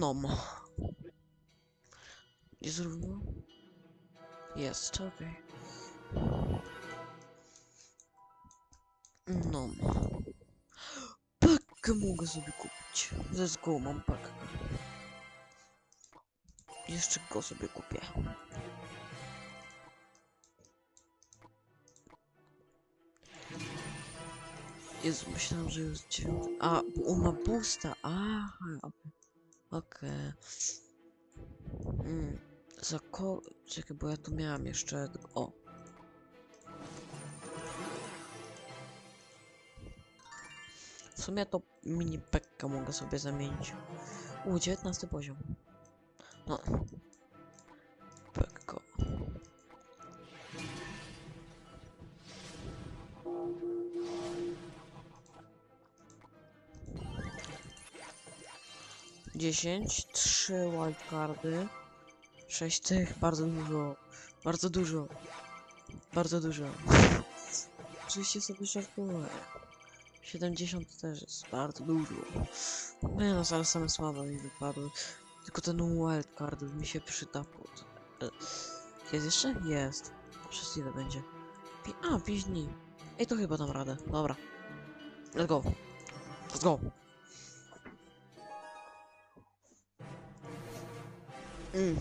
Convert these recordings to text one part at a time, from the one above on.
No. Jest równo? Jest, okej. No. Pakę mogę sobie kupić. Let's go, mam pakę. Jeszcze go sobie kupię. Jezu, myślałem, że już dziewiąty. A, bo on ma boosta. Aha, okej. Okej. Mm, za. Czekaj, bo ja tu miałam jeszcze... O. W sumie to mini pekka mogę sobie zamienić. U, 19 poziom. No. Pekko. Dziesięć, trzy wildcardy, sześć tych, bardzo dużo, bardzo dużo, bardzo dużo. Oczywiście sobie żartuję. 70 też jest bardzo dużo. Nie no, ale same słabe mi wypadły. Tylko ten wildcard mi się przyda pod... e, Jest jeszcze? Jest. Przez ile będzie? Pi A, 5 dni. Ej, to chyba dam radę. Dobra. Let's go. Let's go. Hum.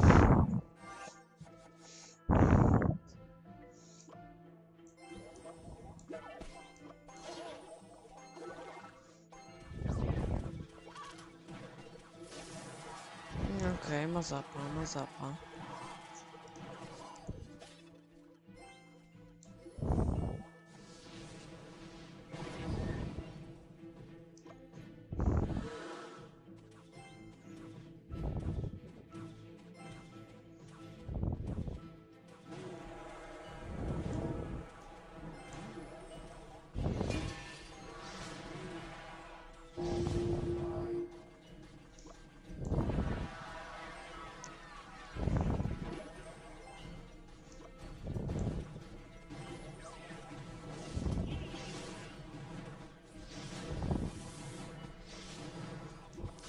Ok, mas há mas há.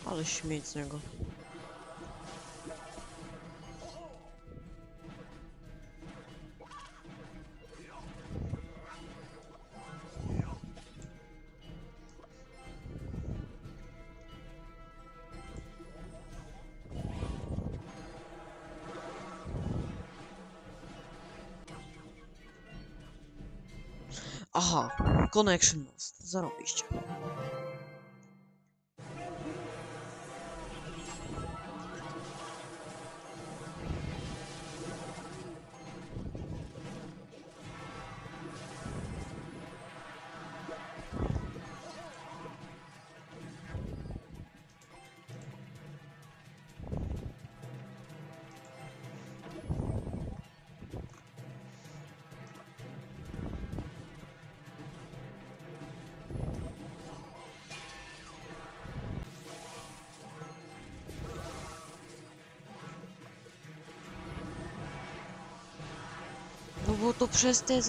Ale śmieć z niego. Aha, connection lost. Zarobiście. No bo to przez te